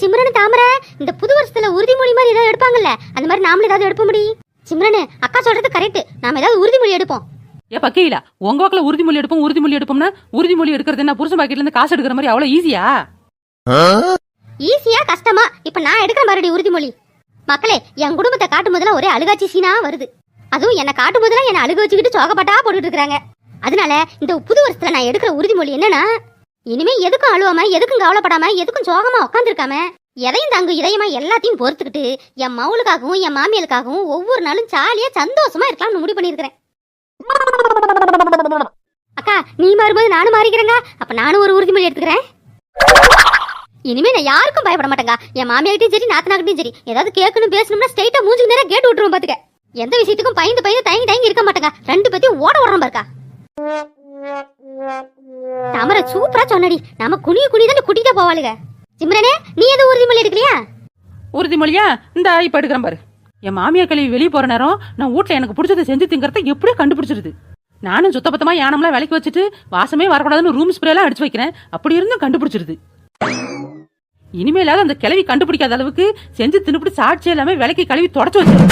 சிம்ரன் தாமரை இந்த புது வருஷத்துல உறுதிமொழி மாதிரி ஏதாவது எடுப்பாங்கல்ல அந்த மாதிரி நாமளும் ஏதாவது எடுப்ப முடியும் சிம்ரன் அக்கா சொல்றது கரெக்ட் நாம ஏதாவது உறுதிமொழி எடுப்போம். ஏ பக்கையில உங்க வாக்குல உறுதிமொழி எடுப்போம் உறுதிமொழி எடுப்போம்னா உறுதிமொழி எடுக்கிறது என்ன? புருஷன் பாக்கெட்ல இருந்து காசு எடுக்கிற மாதிரி அவ்வளவு ஈஸியா ஈஸியா கஷ்டமா? இப்ப நான் எடுக்கிற மறுபடி உறுதிமொழி மக்களே என் குடும்பத்தை காட்டும் போதெல்லாம் ஒரே அழுகாச்சி சீனா வருது. அதுவும் என்னை காட்டும் போதெல்லாம் என்னை அழுக வச்சுக்கிட்டு சோகப்பாட்டா போட்டுட்டு இருக்காங்க அதனால இந்த புது வருஷத்துல நான் எடுக்கிற உறுதிமொழி என்னன்னா இனிமே எதுக்கும் அழுவாம எதுக்கும் கவலைப்படாம எதுக்கும் சோகமா உட்காந்துருக்காம எதையும் தங்கு இதயமா எல்லாத்தையும் பொறுத்துக்கிட்டு என் மவுளுக்காகவும் என் மாமியலுக்காகவும் ஒவ்வொரு நாளும் ஜாலியா சந்தோஷமா இருக்கலாம்னு முடிவு பண்ணியிருக்கிறேன். அக்கா நீ மாறும்போது நானும் மாறிக்கிறேங்க. அப்ப நானும் ஒரு உறுதிமொழி எடுத்துக்கிறேன். இனிமே நான் யாருக்கும் பயப்பட மாட்டேங்க. என் மாமியார்கிட்டையும் சரி நாத்தனாக்கிட்டையும் சரி. ஏதாவது கேட்கணும் பேசணும்னா ஸ்ட்ரைட்டா மூஞ்சுக்கு நேரம் கேட்டு விட்டுருவோம் பாத்துக்க. எந்த விஷயத்துக்கும் பயந்து பயந்து தயங்கி தயங்கி இருக்க மாட்டேங்க. ரெண்டு பேத்தையும் ஓட ஓடுறோம் பாருக்கா. தாமரை சூப்பரா சொன்னடி. நாம குனிய குனி தானே குட்டிட்டே போவாளுங்க சிம்ரனே நீ எதுவும் உறுதிமொழி எடுக்கலையா? உறுதிமொழியா? இந்த இப்ப எடுக்கிறேன் பாரு. என் மாமியார் கழுவி வெளியே போற நேரம் நான் வீட்ல எனக்கு பிடிச்சதை செஞ்சு திங்கறத எப்படியோ கண்டுபிடிச்சிருது. நானும் சுத்தபத்தமா யானம்லாம் விலைக்கு வச்சுட்டு வாசமே வரக்கூடாதுன்னு ரூம் ஸ்ப்ரே எல்லாம் அடிச்சு வைக்கிறேன். அப்படி இருந்தும் கண்டுபிடிச்சிருது. இனிமேலாவது அந்த கிளவி கண்டுபிடிக்காத அளவுக்கு செஞ்சு தின்னுபிடி சாட்சி எல்லாமே விலைக்கு கழுவி தொடச்சு வச்சிருது